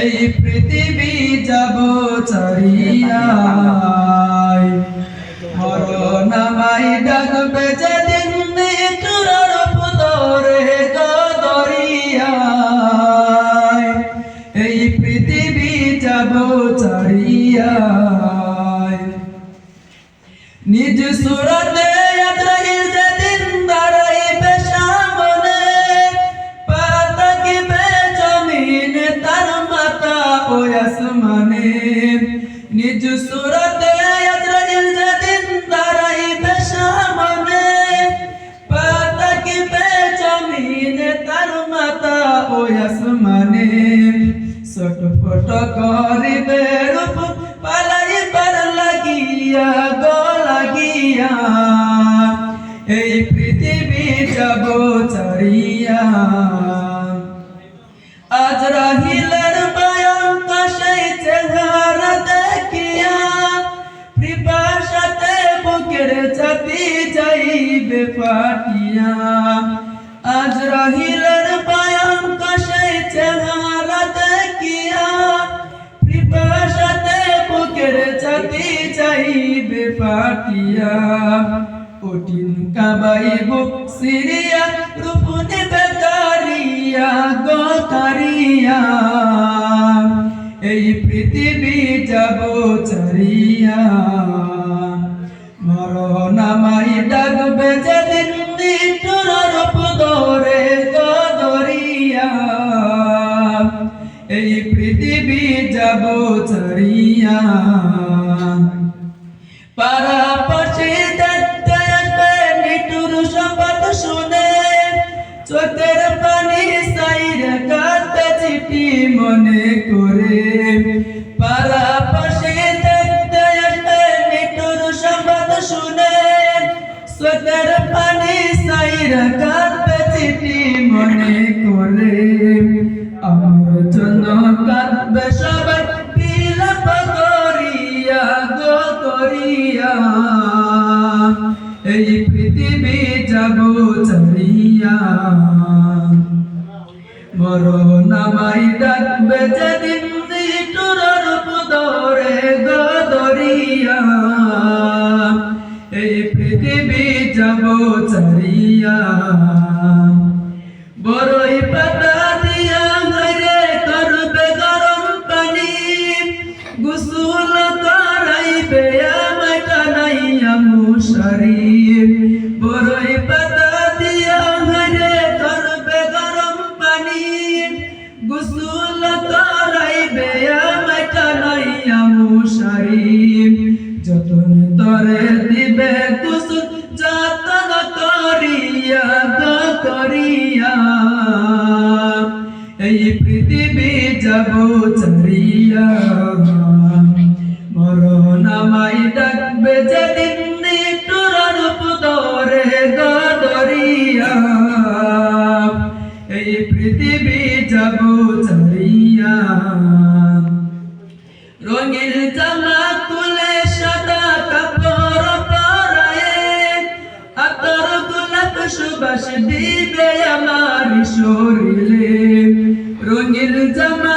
এই পৃথিবী যাব চারিয়ায়। মরণামাই নিজ সুরতে আজরাইল যেদিন দাঁড়াইবে সামনে পা থাকিবে জমিনে তার মাথা ও আসমানে। নিজ সুরতে আজরাইল যেদিন দাঁড়াইবে সামনে পা থাকিবে জমিনে তার মাথা ও আসমানে। ছটফট করিবে রূপ লাগিয়া এই পৃথিবী যাব চারিয়া। আজ রাহিলের ভয়ঙ্ক সেই চেহারা দেখিয়া কৃপাশাতে বুকের ছাতি যাইবে ফাটিয়া। আজ রাহিলের ভয়ঙ্ক যাইবে ফাটিয়া ওটিন কাবাই বুক সিরিয়া, রূপনে বেকারিয়া গোতারিয়া। এই পৃথিবী যাব চারিয়া। মরণামাই ডাকবে যেদিন নিটুর রূপ ধরে গদরিয়া এই পৃথিবী যাব চারিয়া। পারাপাশে দেখতে আসবে নিটুর শপথ শুনে। চোখের পানি সাইরে কাঁদতে মনে করে। পারাপাশে দেখতে আসবে নিটুর শপথ শুনে। চোখের পানি সাইরে কাঁদতে করিয়া, এই পৃথিবী যাব চারিয়া মরণামাই ডাকবে যেদিন নিটুর রূপ ধরে গদরিয়া। এই পৃথিবী যাব চারিয়া বড়ই পাতা মুশারি বড়ই পাতা দিয়া ঘরে করবে গরম পানি। গুসুল করাইবে আমায় টানাইয়া মুশারি। যতন তরে দিবে কুসুল যতন করিয়া করিয়া। এই পৃথিবী যাব চারিয়া। মরণামাই ডাকবে যে এই পৃথিবী যাব চালিয়া। রঙিন জামা তুলে সাদা কাপড় পরায়ে, আতর গোলাপ সুবাস দিবে আমার শরীরে। রঙিন জামা